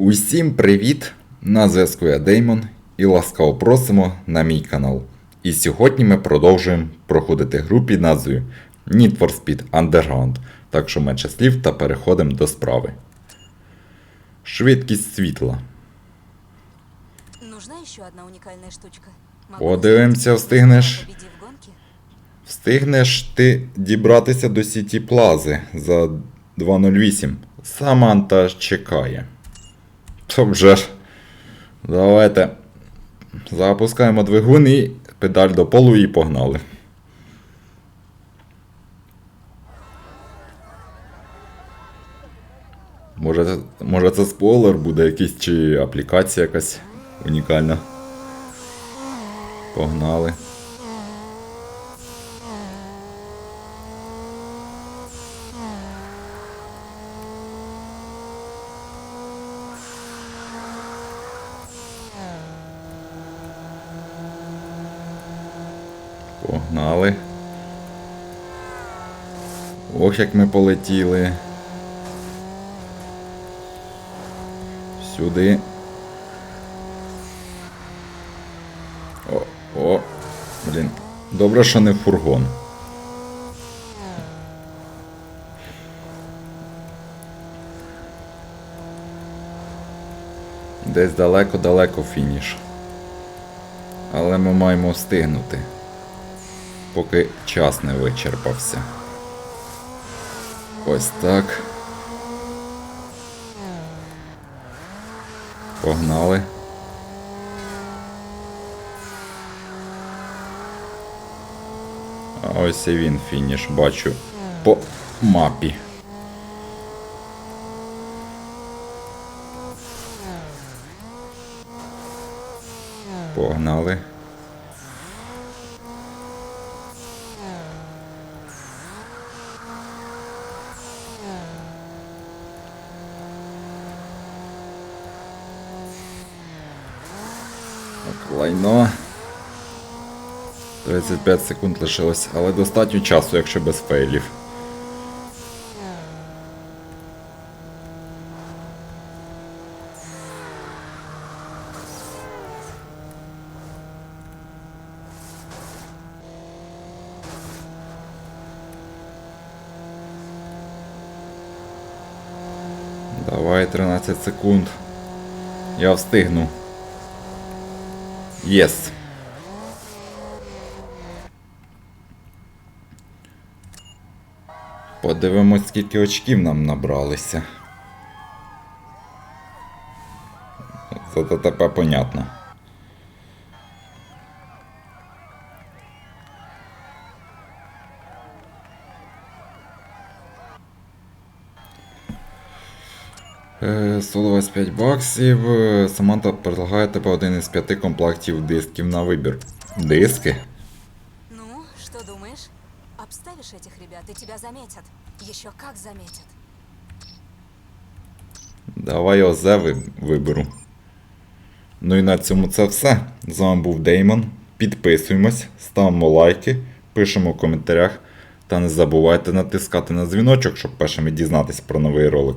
Усім привіт! На зв'язку я Деймон і ласкаво просимо на мій канал. І сьогодні ми продовжуємо проходити гру під назвою Need for Speed Underground. Так що менше слів та переходимо до справи. Швидкість світла. Нужна еще одна уникальная штучка. Подивимося, встигнеш. Встигнеш ти дібратися до Сіті Плази за 2.08. Саманта чекає. То вже ж. Давайте. Запускаємо двигун і педаль до полу і погнали. Може, може це спойлер буде якийсь чи аплікація якась унікальна. Погнали. Погнали. Ох, як ми полетіли. Сюди. О, о, блін. Добре, що не фургон. Десь далеко-далеко фініш. Але ми маємо встигнути поки час не вичерпався. Ось так. Погнали. А ось і він фініш, бачу по мапі. Погнали. Лайно. 35 секунд лишилось, але достатньо часу, якщо без фейлів. Давай 13 секунд. Я встигну. Єс. Подивимось, скільки очків нам набралися. Це тепер понятно. Е, 125 баксів. Е, Саманта предлагає тебе один із п'яти комплектів дисків на вибір. Диски? Ну, что думаешь? Обставишь этих ребят, и тебя заметят. Еще как заметят. Давай ОЗ ви- виберу. Ну і на цьому це все. З вами був Деймон. Підписуємось, ставимо лайки, пишемо в коментарях. Та не забувайте натискати на дзвіночок, щоб першими дізнатися про новий ролик.